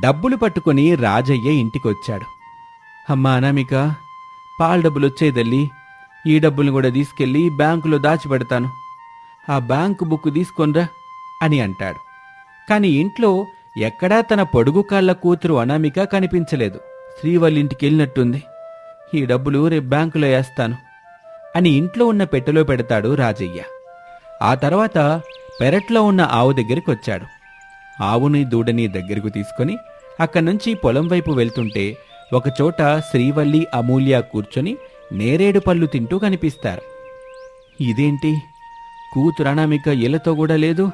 డబ్బులు పట్టుకుని రాజయ్య ఇంటికొచ్చాడు. అమ్మా అనామిక పాల డబ్బులు వచ్చేదల్లి ఈ డబ్బులు కూడా తీసుకెళ్ళి బ్యాంకులో దాచిపెడతాను. ఆ బ్యాంకు బుక్ తీసుకొనరా అని అంటాడు. కాని ఇంట్లో ఎక్కడా తన పొడుగు కాళ్ళ కూతురు అనామిక కనిపించలేదు. శ్రీవల్లింటికి వెళ్ళినట్టుంది ఈ డబ్బులు రేపు బ్యాంకులో వేస్తాను అని ఇంట్లో ఉన్న పెట్టెలో పెడతాడు రాజయ్య. ఆ తర్వాత పెరట్లో ఉన్న ఆవు దగ్గరికి వచ్చాడు ఆవుని దూడని దగ్గరకు తీసుకొని అక్కడి నుంచి పొలం వైపు వెళ్తుంటే ఒకచోట శ్రీవల్లి అమూల్య కూర్చొని నేరేడు పళ్ళు తింటూ కనిపిస్తారు. ఇదేంటి? కూతురు అనామిక ఇలతో కూడా లేదు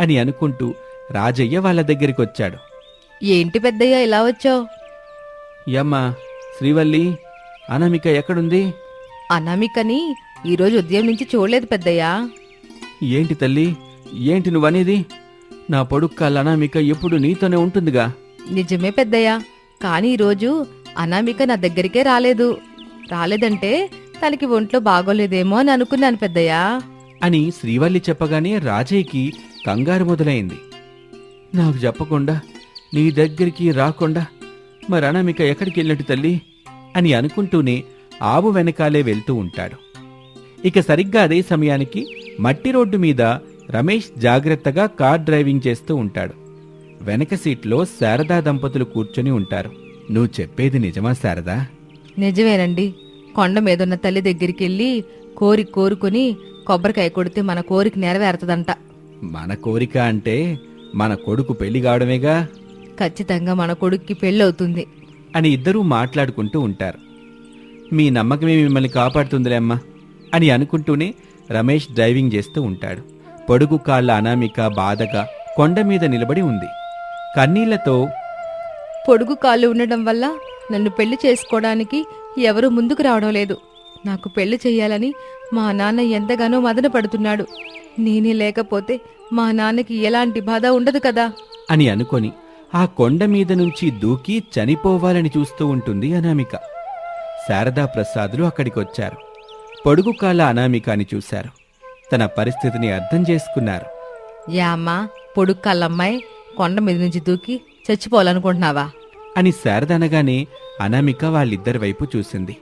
అని అనుకుంటూ రాజయ్య వాళ్ళ దగ్గరికి వచ్చాడు ఏంటి పెద్దయ్య ఇలా వచ్చావు? యమ్మా శ్రీవల్లి అనామిక ఎక్కడుంది? అనామికని ఈరోజు ఉదయం నుంచి చూడలేదు పెద్దయ్యా. ఏంటి తల్లి? ఏంటి నువ్వనేది? నా పొడుక్కాల అనామిక ఎప్పుడు నీతోనే ఉంటుందిగా. నిజమే పెద్దయ్య కానీ ఈరోజు అనామిక నా దగ్గరికే రాలేదు. రాలేదంటే తనకి ఒంట్లో బాగోలేదేమో అని అనుకున్నాను పెద్దయ్యా. అని శ్రీవల్లి చెప్పగానే రాజయ్యకి కంగారు మొదలైంది. నాకు చెప్పకుండా నీ దగ్గరికి రాకుండా మరి అనామిక ఎక్కడికి వెళ్ళినట్టు తల్లి? అని అనుకుంటూనే ఆవు వెనకాలే వెళ్తూ ఉంటాడు. ఇక సరిగ్గా అదే సమయానికి మట్టి రోడ్డు మీద రమేష్ జాగ్రత్తగా కార్ డ్రైవింగ్ చేస్తూ ఉంటాడు. వెనక సీట్లో శారదా దంపతులు కూర్చొని ఉంటారు. నువ్వు చెప్పేది నిజమా శారదా? నిజమేనండి. కొండ మీదున్న తల్లి దగ్గరికి వెళ్ళి కోరి కోరుకుని కొబ్బరికాయ కొడితే మన కోరిక నెరవేరుతుందంట. మన కోరిక అంటే మన కొడుకు పెళ్ళి కావడమేగా? ఖచ్చితంగా మన కొడుక్కి పెళ్ళవుతుంది. అని ఇద్దరూ మాట్లాడుకుంటూ ఉంటారు. మీ నమ్మకమే మిమ్మల్ని కాపాడుతుందిలే అమ్మా అని అనుకుంటూనే రమేష్ డ్రైవింగ్ చేస్తూ ఉంటాడు. పొడుగు కాళ్ళ అనామిక బాధగా కొండ మీద నిలబడి ఉంది. కన్నీళ్ళతో పొడుగు కాళ్ళు ఉండడం వల్ల నన్ను పెళ్ళి చేసుకోవడానికి ఎవరూ ముందుకు రావడం లేదు. నాకు పెళ్ళి చెయ్యాలని మా నాన్న ఎంతగానో మదన పడుతున్నాడు. నేనే లేకపోతే మా నాన్నకి ఎలాంటి బాధ ఉండదు కదా? అని అనుకొని ఆ కొండ మీద నుంచి దూకి చనిపోవాలని చూస్తూ ఉంటుంది అనామిక. శారదా ప్రసాదులు అక్కడికొచ్చారు. పొడుగు కాళ్ళ అనామికాని చూశారు. తన పరిస్థితిని అర్థం చేసుకున్నారు. యా అమ్మా పొడుగు కాళ్ళమ్మాయి కొండ మీద నుంచి దూకి చచ్చిపోవాలనుకుంటున్నావా? అని శారద అనగానే అనామిక వాళ్ళిద్దరి వైపు చూసింది.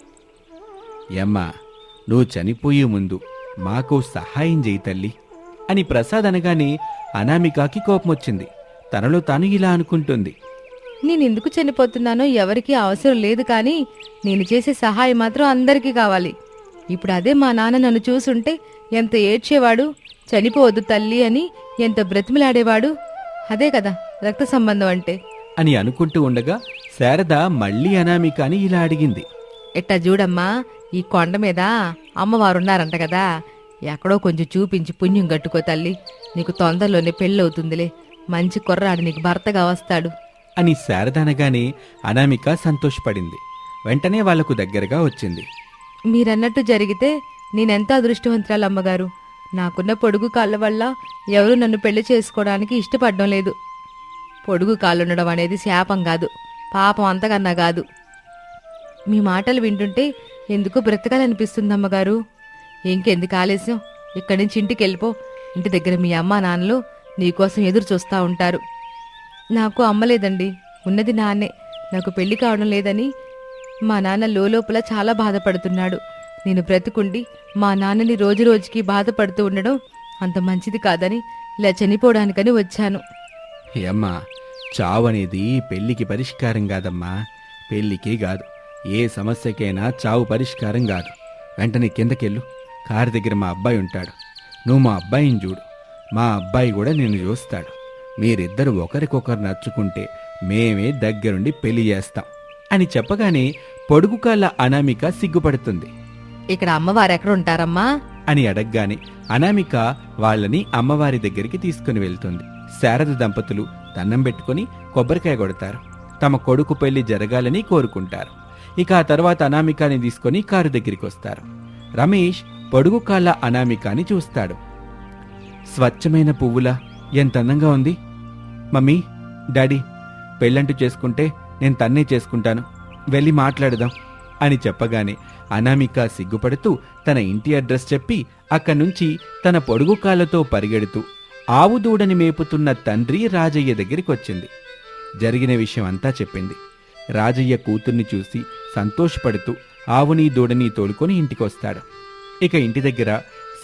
యమ్మా నువ్వు చనిపోయే ముందు మాకు సహాయం చేయి తల్లి అని ప్రసాద్ అనగానే అనామికకి కోపమొచ్చింది తనలో తాను ఇలా అనుకుంటుంది. నేను ఎందుకు చనిపోతున్నానో ఎవరికీ అవసరం లేదు కానీ నేను చేసే సహాయం మాత్రం అందరికీ కావాలి. ఇప్పుడు అదే మా నాన్న నన్ను చూసుంటే ఎంత ఏడ్చేవాడు? చనిపోవద్దు తల్లి అని ఎంత బ్రతిమిలాడేవాడు? అదే కదా రక్త సంబంధం అంటే. అని అనుకుంటూ ఉండగా శారద మళ్ళీ అనామికని ఇలా అడిగింది. ఎట్టా చూడమ్మా ఈ కొండ మీద అమ్మవారున్నారంట కదా. ఎక్కడో కొంచెం చూపించి పుణ్యం కట్టుకో తల్లి. నీకు తొందరలోనే పెళ్ళవుతుందిలే. మంచి కుర్రాడు నీకు భర్తగా వస్తాడు. అని శారద అనగానే అనామిక సంతోషపడింది. వెంటనే వాళ్ళకు దగ్గరగా వచ్చింది. మీరన్నట్టు జరిగితే నేనెంత అదృష్టవంతురాలు అమ్మగారు? నాకున్న పొడుగు కాళ్ళ వల్ల ఎవరు నన్ను పెళ్ళి చేసుకోవడానికి ఇష్టపడడం లేదు. పొడుగు కాళ్ళుండడం అనేది శాపం కాదు పాపం అంతకన్నా కాదు. మీ మాటలు వింటుంటే ఎందుకు బ్రతకాలనిపిస్తుంది అమ్మగారు ఇంకెందుకు ఆలస్యం? ఇక్కడి నుంచి ఇంటికి వెళ్ళిపో. ఇంటి దగ్గర మీ అమ్మ నాన్నలు నీకోసం ఎదురు చూస్తూ ఉంటారు. నాకు అమ్మ లేదండి ఉన్నది నాన్నే. నాకు పెళ్ళి కావడం లేదని మా నాన్న లోపల చాలా బాధపడుతున్నాడు. నేను బ్రతుకుండి మా నాన్నని రోజు రోజుకి బాధపడుతూ ఉండడం అంత మంచిది కాదని ఇలా చనిపోవడానికని వచ్చాను. ఏమ్మా చావు అనేది పెళ్ళికి పరిష్కారం కాదమ్మా. పెళ్ళికి కాదు ఏ సమస్యకైనా చావు పరిష్కారం కాదు. వెంటనే కిందకెళ్ళు కారు దగ్గర మా అబ్బాయి ఉంటాడు. నువ్వు మా అబ్బాయిని చూడు మా అబ్బాయి కూడా నేను చూస్తాడు. మీరిద్దరు ఒకరికొకరు నచ్చుకుంటే మేమే దగ్గరుండి పెళ్ళి చేస్తాం. అని చెప్పగానే పొడుగు కాళ్ళ అనామిక సిగ్గుపడుతుంది. ఇక్కడ అమ్మవారు ఎక్కడ ఉంటారమ్మా అని అడగగానే అనామిక వాళ్ళని అమ్మవారి దగ్గరికి తీసుకుని వెళ్తుంది. శారద దంపతులు దండం పెట్టుకుని కొబ్బరికాయ కొడతారు. తమ కొడుకు పెళ్ళి జరగాలని కోరుకుంటారు. ఇక ఆ తర్వాత అనామికాని తీసుకొని కారు దగ్గరికి వస్తారు. రమేష్ పొడుగు కాళ్ళ అనామికాని చూస్తాడు. స్వచ్ఛమైన పువ్వులా ఎంత అందంగా ఉంది. మమ్మీ డాడీ పెళ్ళంటూ చేసుకుంటే నేను తన్నే చేసుకుంటాను. వెళ్ళి మాట్లాడదాం అని చెప్పగానే అనామిక సిగ్గుపడుతూ తన ఇంటి అడ్రస్ చెప్పి అక్కడి నుంచి తన పొడుగు కాళ్ళతో పరిగెడుతూ ఆవు దూడని మేపుతున్న తండ్రి రాజయ్య దగ్గరికి వచ్చింది జరిగిన విషయం అంతా చెప్పింది. రాజయ్య కూతుర్ని చూసి సంతోషపడుతూ ఆవుని దూడని తోలుకొని ఇంటికొస్తాడు. ఇక ఇంటి దగ్గర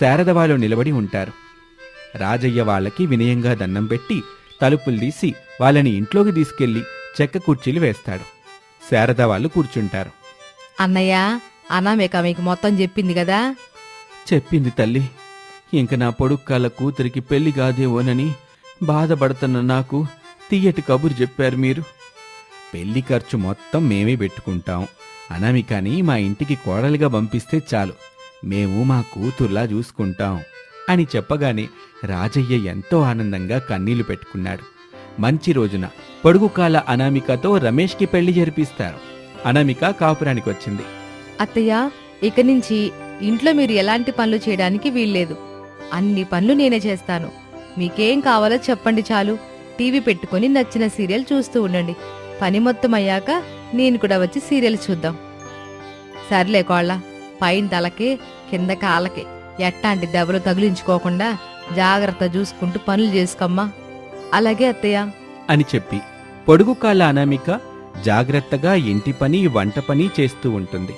శారద వాళ్ళు నిలబడి ఉంటారు. రాజయ్య వాళ్ళకి వినయంగా దండం పెట్టి తలుపులు తీసి వాళ్ళని ఇంట్లోకి తీసుకెళ్ళి చెక్క కుర్చీలు వేస్తాడు. శారద వాళ్ళు కూర్చుంటారు. అన్నయ్య అనామిక మీకు మొత్తం చెప్పింది కదా? చెప్పింది తల్లి. ఇంక నా పొడుక్కాల కూతురికి పెళ్ళి కాదేమోనని బాధపడుతున్న నాకు తీయటి కబురు చెప్పారు మీరు. పెళ్ళి ఖర్చు మొత్తం మేమే పెట్టుకుంటాం. అనామికని మా ఇంటికి కోడలిగా పంపిస్తే చాలు. మేము మా కూతుర్లా చూసుకుంటాం అని చెప్పగానే రాజయ్య ఎంతో ఆనందంగా కన్నీళ్ళు పెట్టుకున్నాడు. మంచి రోజున పొడుగుకాల అనామికతో రమేష్కి పెళ్ళి జరిపిస్తారు. అనామిక కాపురానికి వచ్చింది అత్తయ్య ఇక నుంచి ఇంట్లో మీరు ఎలాంటి పనులు చేయడానికి వీల్లేదు. అన్ని పనులు నేనే చేస్తాను. మీకేం కావాలో చెప్పండి చాలు. టీవీ పెట్టుకొని నచ్చిన సీరియల్ చూస్తూ ఉండండి. పని మొత్తం అయ్యాక నేను కూడా వచ్చి సీరియల్ చూద్దాం. సర్లే కోళ్ళ పైన తలకి కింద కాళ్ళకి. ఎట్టాంటి దెబ్బలు తగిలించుకోకుండా జాగ్రత్త చూసుకుంటూ పనులు చేసుకోమ్మా. అలాగే అత్తయ్య. అని చెప్పి పొడుగు కాళ్ళ అనామిక జాగ్రత్తగా ఇంటి పని వంట పని చేస్తూ ఉంటుంది.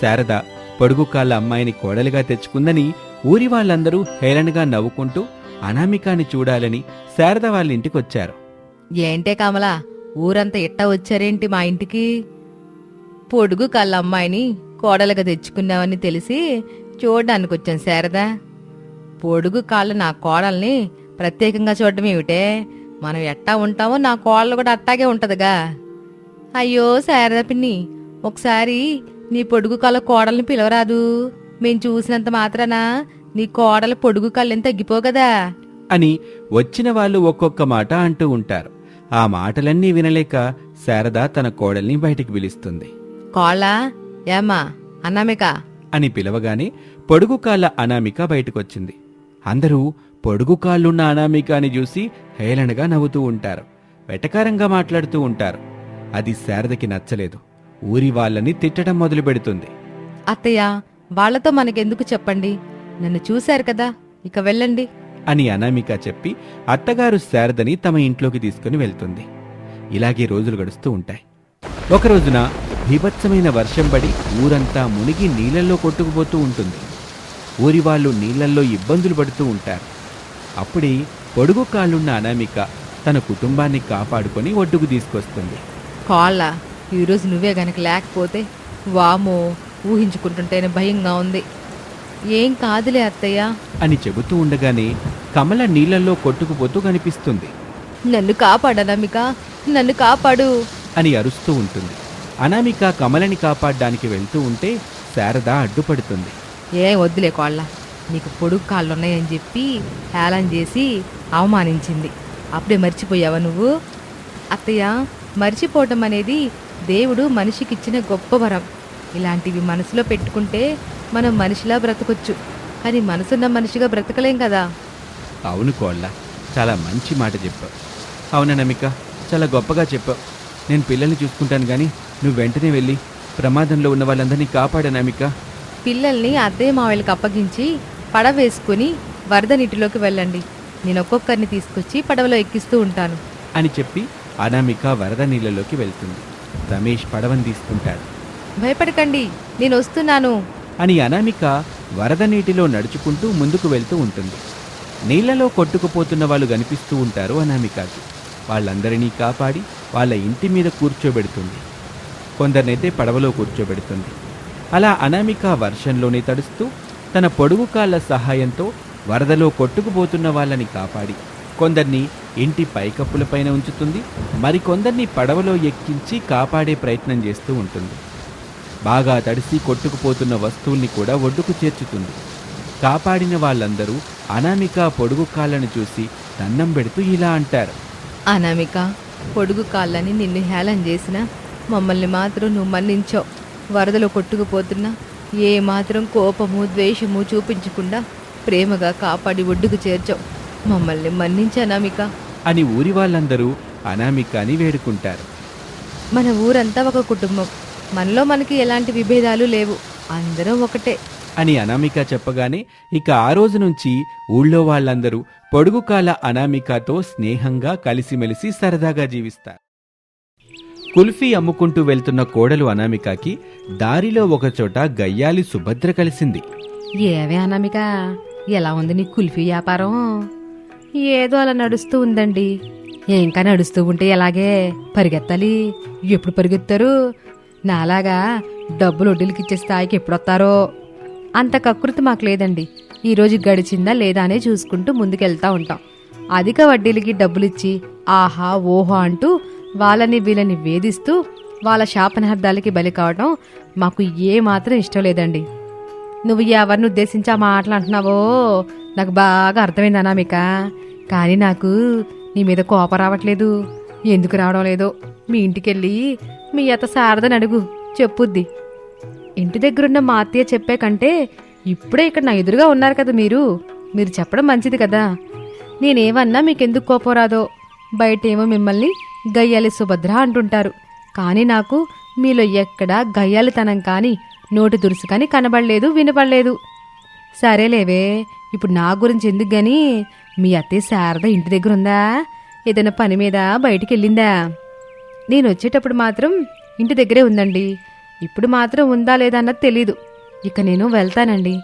శారద పొడుగు కాళ్ళ అమ్మాయిని కోడలిగా తెచ్చుకుందని ఊరి వాళ్ళందరూ హేళనగా నవ్వుకుంటూ అనామికాని చూడాలని శారద వాళ్ళ ఇంటికొచ్చారు ఏంటే కమలా ఊరంతా ఇట్ట వచ్చారేంటి మా ఇంటికి? పొడుగు కళ్ళ అమ్మాయిని కోడలుగా తెచ్చుకున్నావని తెలిసి చూడడానికి వచ్చాను శారదా. పొడుగు కాళ్ళ నా కోడల్ని ప్రత్యేకంగా చూడడం ఏమిటే? మనం ఎట్టా ఉంటామో నా కోడలు కూడా అట్టాగే ఉంటదిగా. అయ్యో శారదా పిన్ని ఒకసారి నీ పొడుగు కళ్ళ కోడల్ని పిలవరాదు. మేం చూసినంత మాత్రాన నీ కోడల పొడుగు కళ్ళని తగ్గిపో కదా అని వచ్చిన వాళ్ళు ఒక్కొక్క మాట అంటూ ఉంటారు. ఆ మాటలన్నీ వినలేక శారద తన కోడల్ని బయటికి పిలుస్తుంది. కోళ్ళ ఏమ్మా అన్నామిక అని పిలవగానే పొడుగు కాళ్ళ అనామిక బయటకొచ్చింది. అందరూ పొడుగు కాళ్ళున్న అనామికాని చూసి హేళనగా నవ్వుతూ ఉంటారు. వెటకారంగా మాట్లాడుతూ ఉంటారు. అది శారదకి నచ్చలేదు. ఊరి వాళ్ళని తిట్టడం మొదలు పెడుతుంది అత్తయ్య వాళ్ళతో మనకెందుకు చెప్పండి? నన్ను చూశారు కదా ఇక వెళ్ళండి. అని అనామిక చెప్పి అత్తగారు శారదని తమ ఇంట్లోకి తీసుకుని వెళ్తుంది. ఇలాగే రోజులు గడుస్తూ ఉంటాయి. ఒక రోజున బీభత్సమైన వర్షం పడి ఊరంతా మునిగి నీళ్ళల్లో కొట్టుకుపోతూ ఉంటుంది. ఊరి వాళ్ళు నీళ్ళల్లో ఇబ్బందులు పడుతూ ఉంటారు. అప్పుడే పొడుగు కాళ్ళున్న అనామిక తన కుటుంబాన్ని కాపాడుకొని ఒడ్డుకు తీసుకొస్తుంది. కోళ్ళ? ఈరోజు నువ్వే గనక లేకపోతే వామో ఊహించుకుంటుంటేనే భయంగా ఉంది. ఏం కాదులే అత్తయ్య. అని చెబుతూ ఉండగానే కమల నీళ్ళల్లో కొట్టుకుపోతూ కనిపిస్తుంది. నన్ను కాపాడనమిక నన్ను కాపాడు. అని అరుస్తూ ఉంటుంది. అనామిక కమలని కాపాడ్డానికి వెళ్తూ ఉంటే శారద అడ్డుపడుతుంది. ఏం వద్దులే కోళ్ళ నీకు పొడుగు కాళ్ళున్నాయని చెప్పి హేళన చేసి అవమానించింది. అప్పుడే మర్చిపోయావా నువ్వు? అత్తయ్య మర్చిపోవటం అనేది దేవుడు మనిషికిచ్చిన గొప్ప వరం. ఇలాంటివి మనసులో పెట్టుకుంటే మనం మనిషిలా బ్రతకొచ్చు. కానీ మనసున్న మనిషిగా బ్రతకలేం కదా? అవును కోళ్ళ చాలా మంచి మాట చెప్పావు. అవునా నమిక? చాలా గొప్పగా చెప్పావు. నేను పిల్లల్ని చూసుకుంటాను కానీ నువ్వు వెంటనే వెళ్ళి ప్రమాదంలో ఉన్న వాళ్ళందరినీ కాపాడా నమిక. పిల్లల్ని అత్తయ్య మావయ్యలకు అప్పగించి పడవ వేసుకుని వరద నీటిలోకి వెళ్ళండి. నేను ఒక్కొక్కరిని తీసుకొచ్చి పడవలో ఎక్కిస్తూ ఉంటాను. అని చెప్పి అనామిక వరద నీళ్ళలోకి వెళ్తుంది. రమేష్ పడవని తీసుకుంటాడు. భయపడకండి నేను వస్తున్నాను. అని అనామిక వరద నీటిలో నడుచుకుంటూ ముందుకు వెళ్తూ ఉంటుంది. నీళ్ళలో కొట్టుకుపోతున్న వాళ్ళు కనిపిస్తూ ఉంటారు అనామికకి. వాళ్ళందరినీ కాపాడి వాళ్ళ ఇంటి మీద కూర్చోబెడుతుంది. కొందరినైతే పడవలో కూర్చోబెడుతుంది. అలా అనామిక వర్షంలోనే తడుస్తూ తన పొడుగు కాళ్ళ సహాయంతో వరదలో కొట్టుకుపోతున్న వాళ్ళని కాపాడి కొందరిని ఇంటి పైకప్పులపైన ఉంచుతుంది మరికొందరిని పడవలో ఎక్కించి కాపాడే ప్రయత్నం చేస్తూ ఉంటుంది. బాగా తడిసి కొట్టుకుపోతున్న వస్తువుల్ని కూడా ఒడ్డుకు చేర్చుతుంది. కాపాడిన వాళ్ళందరూ అనామిక పొడుగు కాళ్ళను చూసి దండం పెడుతూ ఇలా అంటారు. అనామిక పొడుగు కాళ్ళని నిన్ను హేళన చేసినా మమ్మల్ని మాత్రం నువ్వు మన్నించావు. వరదలో కొట్టుకుపోతున్నా ఏ మాత్రం కోపము ద్వేషము చూపించకుండా ప్రేమగా కాపాడి ఒడ్డుకు చేర్చావు. మమ్మల్ని మన్నించు అనామిక. అని ఊరి వాళ్ళందరూ అనామికాని వేడుకుంటారు. మన ఊరంతా ఒక కుటుంబం. మనలో మనకి ఎలాంటి విభేదాలు లేవు. అందరం ఒకటే. అని అనామిక చెప్పగానే ఇక ఆ రోజు నుంచి ఊళ్ళో వాళ్ళందరూ పొడుగు కాల అనామికతో స్నేహంగా కలిసిమెలిసి సరదాగా జీవిస్తారు. కుల్ఫీ అమ్ముకుంటూ వెళ్తున్న కోడలు అనామికకి దారిలో ఒకచోట గయ్యాలి సుభద్ర కలిసింది. ఏవే అనామిక ఎలా ఉంది నీ కుల్ఫీ వ్యాపారం? ఏదో అలా నడుస్తూ ఉందండి. ఇంకా నడుస్తూ ఉంటే ఎలాగే పరిగెత్తాలి? ఎప్పుడు పరిగెత్తారు? నాలాగా డబ్బులు వడ్డీలకి ఇచ్చే స్థాయికి ఎప్పుడొస్తారో అంత కకృతి మాకు లేదండి. ఈరోజు గడిచిందా లేదా అనే చూసుకుంటూ ముందుకెళ్తా ఉంటాం. అధిక వడ్డీలకి డబ్బులిచ్చి ఆహా ఓహో అంటూ వాళ్ళని వీళ్ళని వేధిస్తూ వాళ్ళ శాపనార్థాలకి బలి కావడం మాకు ఏమాత్రం ఇష్టం లేదండి. నువ్వు ఎవరిని ఉద్దేశించి ఆ మాటలు అంటున్నావో నాకు బాగా అర్థమైంది అనామిక. కానీ నాకు నీ మీద కోపం రావట్లేదు. ఎందుకు రావడం లేదో మీ ఇంటికెళ్ళి మీ అత్త శారదని అడుగు. చెప్పుద్ది. ఇంటి దగ్గరున్న మా అత్తయ్య చెప్పే కంటే ఇప్పుడే ఇక్కడ నా ఎదురుగా ఉన్నారు కదా మీరు. మీరు చెప్పడం మంచిది కదా. నేనేమన్నా మీకెందుకు కోపం రాదో. బయటేమో మిమ్మల్ని గయ్యాలి సుభద్ర అంటుంటారు. కానీ నాకు మీలో ఎక్కడా గయ్యాలితనం కానీ నోటి దురుసు కానీ కనబడలేదు వినపడలేదు సరేలేవే ఇప్పుడు నా గురించి ఎందుకు గాని? మీ అత్తయ్య శారద ఇంటి దగ్గర ఉందా? ఏదైనా పని మీద బయటికి వెళ్ళిందా? నేను వచ్చేటప్పుడు మాత్రం ఇంటి దగ్గరే ఉందండి. ఇప్పుడు మాత్రం ఉందా లేదా అన్నది తెలీదు. ఇక నేను వెళ్తానండి.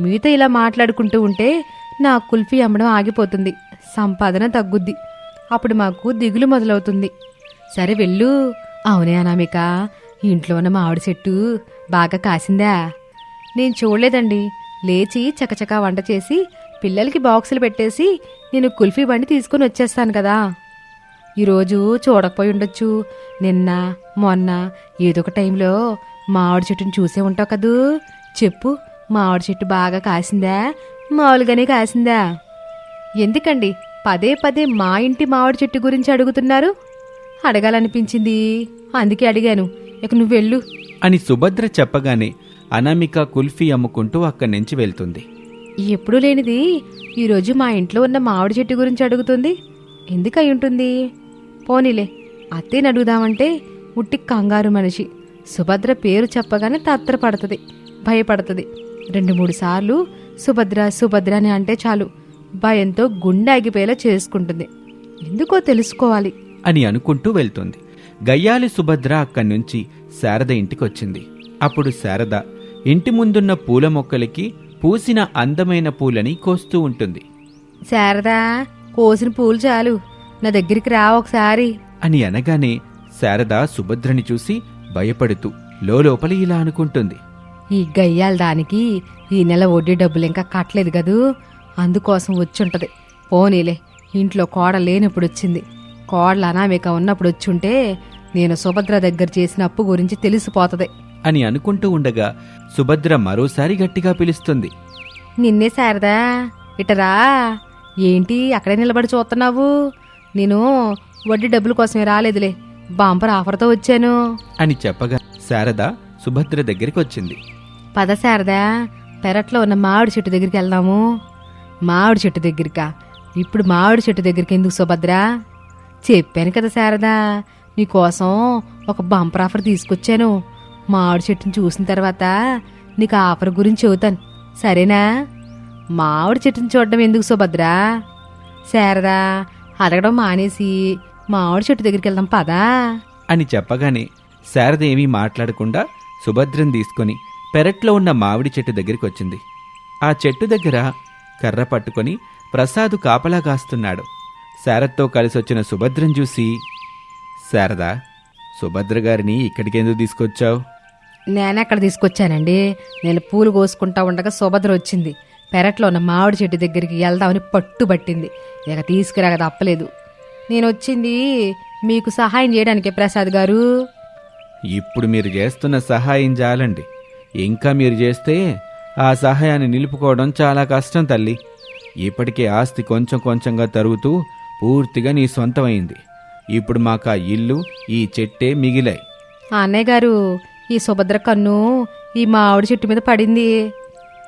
మీతో ఇలా మాట్లాడుకుంటూ ఉంటే నా కుల్ఫీ అమ్మడం ఆగిపోతుంది. సంపాదన తగ్గుద్ది. అప్పుడు మాకు దిగులు మొదలవుతుంది. సరే వెళ్ళు. అవునే అనామిక ఇంట్లో ఉన్న మామిడి చెట్టు బాగా కాసిందా? నేను చూడలేదండి. లేచి చకచకా వంట చేసి పిల్లలకి బాక్సులు పెట్టేసి నేను కుల్ఫీ బండి తీసుకుని వచ్చేస్తాను కదా. ఈరోజు చూడకపోయి ఉండొచ్చు. నిన్న మొన్న ఏదో ఒక టైంలో మామిడి చెట్టుని చూసే ఉంటావు కదూ? చెప్పు మామిడి చెట్టు బాగా కాసిందా? మామూలుగానే కాసిందా? ఎందుకండి? పదే పదే మా ఇంటి మామిడి చెట్టు గురించి అడుగుతున్నారు. అడగాలనిపించింది. అందుకే అడిగాను. ఇక నువ్వు వెళ్ళు. అని సుభద్ర చెప్పగానే అనామిక కుల్ఫీ అమ్ముకుంటూ అక్కడి నుంచి వెళ్తుంది. ఎప్పుడూ లేనిది ఈరోజు మా ఇంట్లో ఉన్న మామిడి చెట్టు గురించి అడుగుతుంది. ఎందుకు ఉంటుంది? పోనీలే అత్తేని అడుగుదామంటే ఉట్టి కంగారు మనిషి. సుభద్ర పేరు చెప్పగానే తత్తరపడుతుంది భయపడుతుంది. రెండు మూడు సార్లు సుభద్ర సుభద్ర అని అంటే చాలు భయంతో గుండె ఆగిపోయేలా చేసుకుంటుంది. ఎందుకో తెలుసుకోవాలి అని అనుకుంటూ వెళ్తుంది. గయ్యాలి సుభద్ర అక్కడి నుంచి శారద ఇంటికొచ్చింది. అప్పుడు శారద ఇంటి ముందున్న పూల మొక్కలకి పూసిన అందమైన పూలని కోస్తూ ఉంటుంది. శారదా కోసిన పూలు చాలు. నా దగ్గరికి రా ఒకసారి. అని అనగానే శారద సుభద్రని చూసి భయపడుతూ లోపల ఇలా అనుకుంటుంది. ఈ గయ్యాల దానికి ఈ నెల వడ్డీ డబ్బులు ఇంకా కట్టలేదు కదూ? అందుకోసం వచ్చుంటది. పోనీలే ఇంట్లో కోడ లేనప్పుడు వచ్చింది. కోడలు అనామిక ఉన్నప్పుడు వచ్చుంటే నేను సుభద్ర దగ్గర చేసిన అప్పు గురించి తెలిసిపోతది. అని అనుకుంటూ ఉండగా సుభద్ర మరోసారి గట్టిగా పిలుస్తుంది. నిన్నే శారదా ఇటరా ఏంటి అక్కడే నిలబడి చూస్తున్నావు? నేను వడ్డీ డబ్బుల కోసమే రాలేదులే బాంపర్ ఆఫర్తో వచ్చాను. అని చెప్పగా శారద సుభద్ర దగ్గరికి వచ్చింది. పద శారదా పెరట్లో ఉన్న మామిడి చెట్టు దగ్గరికి వెళ్దాము. మామిడి చెట్టు దగ్గరికా? ఇప్పుడు మామిడి చెట్టు దగ్గరికి ఎందుకు సుభద్ర? చెప్పాను కదా శారదా నీకోసం ఒక బంపర్ ఆఫర్ తీసుకొచ్చాను. మామిడి చెట్టుని చూసిన తర్వాత నీకు ఆఫర్ గురించి చెబుతాను. సరేనా? మామిడి చెట్టుని చూడడం ఎందుకు సుభద్ర? శారదా అడగడం మానేసి మామిడి చెట్టు దగ్గరికి వెళ్దాం పదా? అని చెప్పగానే శారద ఏమీ మాట్లాడకుండా సుభద్రని తీసుకొని పెరట్లో ఉన్న మామిడి చెట్టు దగ్గరికి వచ్చింది. ఆ చెట్టు దగ్గర కర్ర పట్టుకొని ప్రసాదు కాపలా కాస్తున్నాడు. శారద్తో కలిసి వచ్చిన చూసి శారదా సుభద్ర గారిని ఇక్కడికి ఎందుకు తీసుకొచ్చావు? నేను ఎక్కడ తీసుకొచ్చానండి. నేను పూలు కోసుకుంటా ఉండగా సుభద్ర వచ్చింది. పెరట్లో ఉన్న మామిడి చెట్టు దగ్గరికి వెళ్దామని పట్టుబట్టింది ఇక తీసుకురాక తప్పలేదు. నేను వచ్చింది మీకు సహాయం చేయడానికే ప్రసాద్ గారు. ఇప్పుడు మీరు చేస్తున్న సహాయం చాలండి. ఇంకా మీరు చేస్తే ఆ సహాయాన్ని నిలుపుకోవడం చాలా కష్టం తల్లి. ఇప్పటికే ఆస్తి కొంచెం కొంచెంగా తరుగుతూ పూర్తిగా నీ సొంతమైంది. ఇప్పుడు మాకు ఆ ఇల్లు ఈ చెట్టే మిగిలాయి. ఆ అన్నయ్య గారు ఈ సుభద్ర కన్ను ఈ మామిడి చెట్టు మీద పడింది.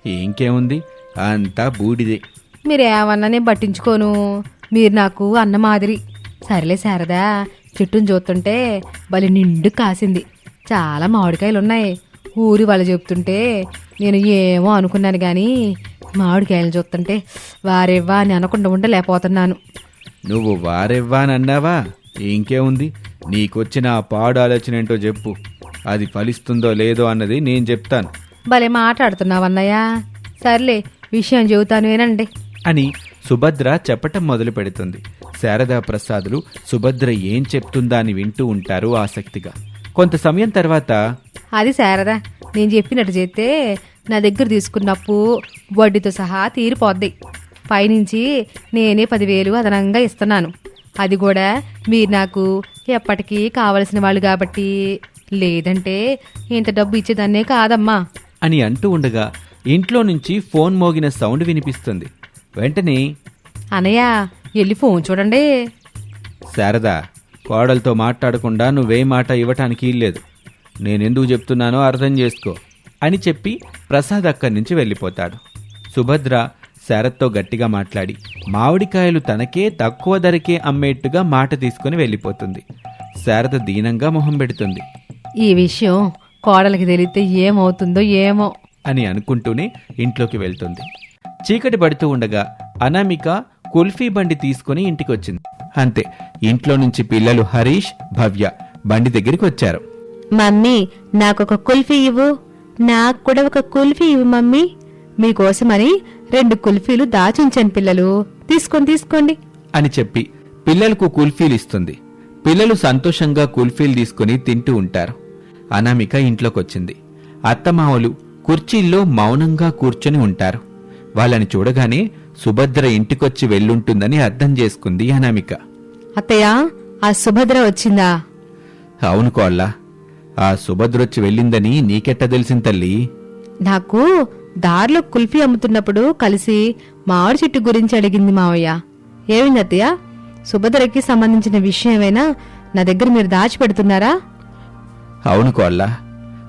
ఇంకేముంది? అంతా బూడిదే. మీరేమన్నా నేను పట్టించుకోను. మీరు నాకు అన్న మాదిరి. సరేలే శారదా చెట్టును చూస్తుంటే బలి నిండు కాసింది. చాలా మామిడికాయలు ఉన్నాయి ఊరి వాళ్ళు చెప్తుంటే నేను ఏమో అనుకున్నాను కానీ మామిడికాయలు చూస్తుంటే వారెవ్వా అని అనకుండా ఉండలేకపోతున్నాను. నువ్వు వారెవ్వానన్నావా ఇంకేముంది నీకొచ్చిన ఆ పాడు ఆలోచన ఏంటో చెప్పు. అది ఫలిస్తుందో లేదో అన్నది నేను చెప్తాను. భలే మాట్లాడుతున్నావు అన్నయ్య. సర్లే విషయం చెబుతాను వినండి. అని సుభద్ర చెప్పటం మొదలు పెడుతుంది. శారదా ప్రసాదులు సుభద్ర ఏం చెప్తుందా అని వింటూ ఉంటారు ఆసక్తిగా. కొంత సమయం తర్వాత అది శారదా నేను చెప్పినట్టు చేస్తే నా దగ్గర తీసుకున్నప్పు వడ్డీతో సహా తీరిపోద్ది. పైనుంచి నేనే పదివేలు అదనంగా ఇస్తున్నాను. అది కూడా మీరు నాకు ఎప్పటికీ కావలసిన వాళ్ళు కాబట్టి. లేదంటే ఇంత డబ్బు ఇచ్చేదాన్నే కాదమ్మా. అని అంటూ ఉండగా ఇంట్లో నుంచి ఫోన్ మోగిన సౌండ్ వినిపిస్తుంది. వెంటనే అనయ్య వెళ్ళి ఫోన్ చూడండి. శారదా కోడలతో మాట్లాడకుండా నువ్వే మాట ఇవ్వటానికి లేదు నేనెందుకు చెప్తున్నానో అర్థం చేసుకో అని చెప్పి ప్రసాద్ అక్కడి నుంచి వెళ్ళిపోతాడు. సుభద్ర శారత్తో గట్టిగా మాట్లాడి మామిడికాయలు తనకే తక్కువ ధరకే అమ్మేట్టుగా మాట తీసుకుని వెళ్ళిపోతుంది. శారద దీనంగా మొహం పెడుతుంది. ఈ విషయం కోడలికి తెలిస్తే ఏమవుతుందో ఏమో. అని అనుకుంటూనే ఇంట్లోకి వెళ్తుంది. చీకటి పడుతూ ఉండగా అనామిక కుల్ఫీ బండి తీసుకుని ఇంటికొచ్చింది. అంతే ఇంట్లో నుంచి పిల్లలు హరీష్ భవ్య బండి దగ్గరికి వచ్చారు. మమ్మీ నాకొక కుల్ఫీ ఇవ్వు. నాకు కూడా ఒక కుల్ఫీ ఇవ్వు మమ్మీ. మీకోసమని రెండు కుల్ఫీలు దాచుంచాను పిల్లలు. తీసుకొని తీసుకోండి. అని చెప్పి పిల్లలకు కుల్ఫీలు ఇస్తుంది. పిల్లలు సంతోషంగా కుల్ఫీలు తీసుకుని తింటూ ఉంటారు. అనామిక ఇంట్లోకొచ్చింది. అత్తమామలు కుర్చీల్లో మౌనంగా కూర్చొని ఉంటారు. వాళ్ళని చూడగానే సుభద్ర ఇంటికొచ్చి వెళ్ళుంటుందని అర్థం చేసుకుంది అనామిక. అత్తయ్య ఆ సుభద్ర వచ్చిందా? అవును కోళ్ళ ఆ సుభద్రొచ్చి వెళ్ళిందని నీకెట్ట తెలిసింది తల్లి? నాకు దారిలో కుల్ఫీ అమ్ముతున్నప్పుడు కలిసి మామిడి చెట్టు గురించి అడిగింది మావయ్య. ఏమైంది అత్తయ్య? సుభద్రకి సంబంధించిన విషయం ఏమైనా నా దగ్గర మీరు దాచిపెడుతున్నారా అవును కోళ్ళ.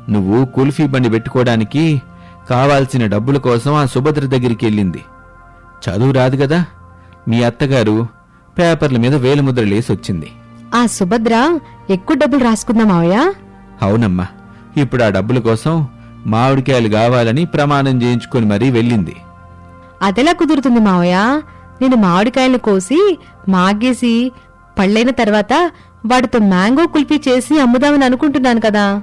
నువ్వు కుల్ఫీ బండి పెట్టుకోవడానికి కావాల్సిన డబ్బుల కోసం ఆ సుభద్ర దగ్గరికి వెళ్ళింది. చదువు రాదు కదా? మీ అత్తగారు పేపర్ల మీద వేలిముద్రలేసి వచ్చింది. ఆ సుభద్ర ఎక్కువ డబ్బులు రాసుకుందా మావయ్య? అవునమ్మా. ఇప్పుడు ఆ డబ్బుల కోసం మామిడికాయలు కావాలని ప్రమాణం చేయించుకొని మరీ వెళ్ళింది. అదెలా కుదురుతుంది మావయ్య? నేను మామిడికాయలు కోసి మాగేసి పళ్ళైన తర్వాత వాటితో మ్యాంగో కుల్ఫీ చేసి అమ్ముదామని అనుకుంటున్నాను కదా.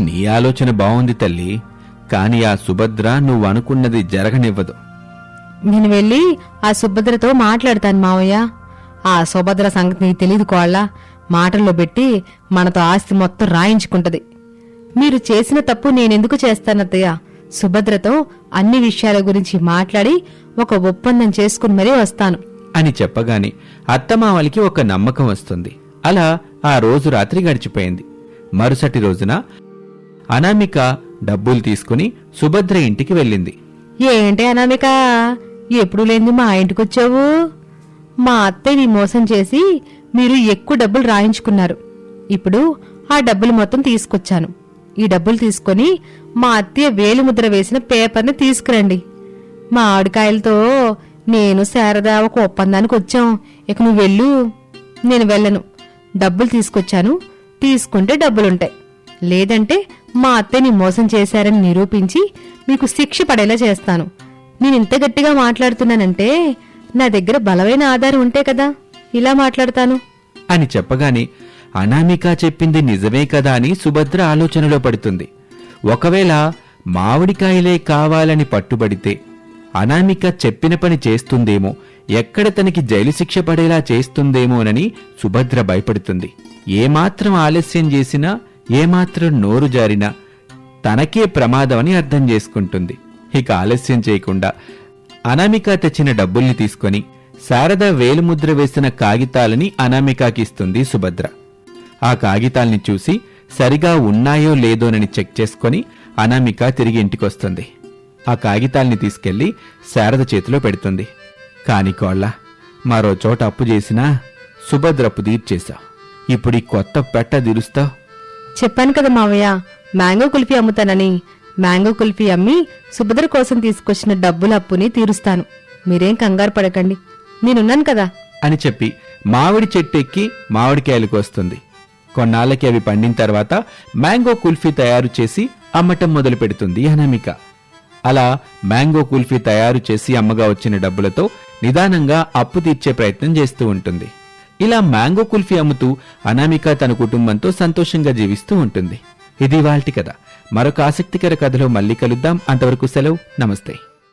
నీ ఆలోచన బావుంది తల్లి కాని ఆ సుభద్ర నువ్వు అనుకున్నది జరగనివ్వదు. నేను వెళ్ళి ఆ సుభద్రతో మాట్లాడతాను మావయ్య. ఆ సుభద్ర సంగతి నీకు తెలీదు కోళ్ళ. మాటల్లో పెట్టి మనతో ఆస్తి మొత్తం రాయించుకుంటది. మీరు చేసిన తప్పు నేనెందుకు చేస్తానత్తయ్య? సుభద్రతో అన్ని విషయాల గురించి మాట్లాడి ఒక ఒప్పందం చేసుకుని మరీ వస్తాను. అని చెప్పగానే అత్తమామలకి ఒక నమ్మకం వస్తుంది. అలా ఆ రోజు రాత్రి గడిచిపోయింది. మరుసటి రోజున అనామిక డబ్బులు తీసుకుని సుభద్ర ఇంటికి వెళ్ళింది. ఏంటి అనామిక? ఎప్పుడు లేని మా ఇంటికొచ్చావు? మా అత్తయ్యని మోసం చేసి మీరు ఎక్కువ డబ్బులు రాయించుకున్నారు. ఇప్పుడు ఆ డబ్బులు మొత్తం తీసుకొచ్చాను. ఈ డబ్బులు తీసుకొని మా అత్తయ్య వేలిముద్ర వేసిన పేపర్ని తీసుకురండి. మా ఆడికాయలతో నేను శారద ఒక ఒప్పందానికి వచ్చాం. ఇక నువ్వు వెళ్ళు. నేను వెళ్ళను. డబ్బులు తీసుకొచ్చాను. తీసుకుంటే డబ్బులుంటాయి. లేదంటే మా అత్తయ్యని మోసం చేశారని నిరూపించి మీకు శిక్ష పడేలా చేస్తాను. నేను ఇంత గట్టిగా మాట్లాడుతున్నానంటే నా దగ్గర బలమైన ఆధారం ఉంటే కదా? ఇలా మాట్లాడతాను. అని చెప్పగానే అనామిక చెప్పింది నిజమే కదా అని సుభద్ర ఆలోచనలో పడుతుంది. ఒకవేళ మామిడికాయలే కావాలని పట్టుబడితే అనామిక చెప్పిన పని చేస్తుందేమో ఎక్కడ తనకి జైలు శిక్ష పడేలా చేస్తుందేమోనని సుభద్ర భయపడుతుంది. ఏమాత్రం ఆలస్యం చేసినా ఏమాత్రం నోరు జారినా తనకే ప్రమాదమని అర్థం చేసుకుంటుంది. ఇక ఆలస్యం చేయకుండా అనామిక తెచ్చిన డబ్బుల్ని తీసుకొని శారద వేలుముద్ర వేసిన కాగితాలని అనామికాకిస్తుంది సుభద్ర. ఆ కాగితాల్ని చూసి సరిగా ఉన్నాయో లేదోనని చెక్ చేసుకొని అనామిక తిరిగి ఇంటికొస్తుంది. ఆ కాగితాల్ని తీసుకెళ్ళి శారద చేతిలో పెడుతుంది. కాని కోళ్ళ మరో చోట అప్పు చేసినా సుభద్ర అప్పు తీర్చేశావు ఇప్పుడు ఈ కొత్త పెట్ట దిరుస్తావు చెప్పాను కదా మావయ్య మ్యాంగో కుల్ఫీ అమ్ముతానని. మ్యాంగో కుల్ఫీ అమ్మి సుభద్ర కోసం తీసుకొచ్చిన డబ్బుల అప్పుని తీరుస్తాను. మీరేం కంగారు పడకండి. నేనున్నాను కదా. అని చెప్పి మామిడి చెట్టు ఎక్కి మామిడికాయలు కోస్తుంది కొన్నాళ్ళకి అవి పండిన తర్వాత మ్యాంగో కుల్ఫీ తయారు చేసి అమ్మటం మొదలు పెడుతుంది అనామిక. అలా మ్యాంగో కుల్ఫీ తయారు చేసి అమ్మగా వచ్చిన డబ్బులతో నిదానంగా అప్పు తీర్చే ప్రయత్నం చేస్తూ ఉంటుంది. ఇలా మ్యాంగో కుల్ఫీ అమ్ముతూ అనామిక తన కుటుంబంతో సంతోషంగా జీవిస్తూ ఉంటుంది. ఇది వాళ్ళటి కథ. మరొక ఆసక్తికర కథలో మళ్ళీ కలుద్దాం. అంతవరకు సెలవు. నమస్తే.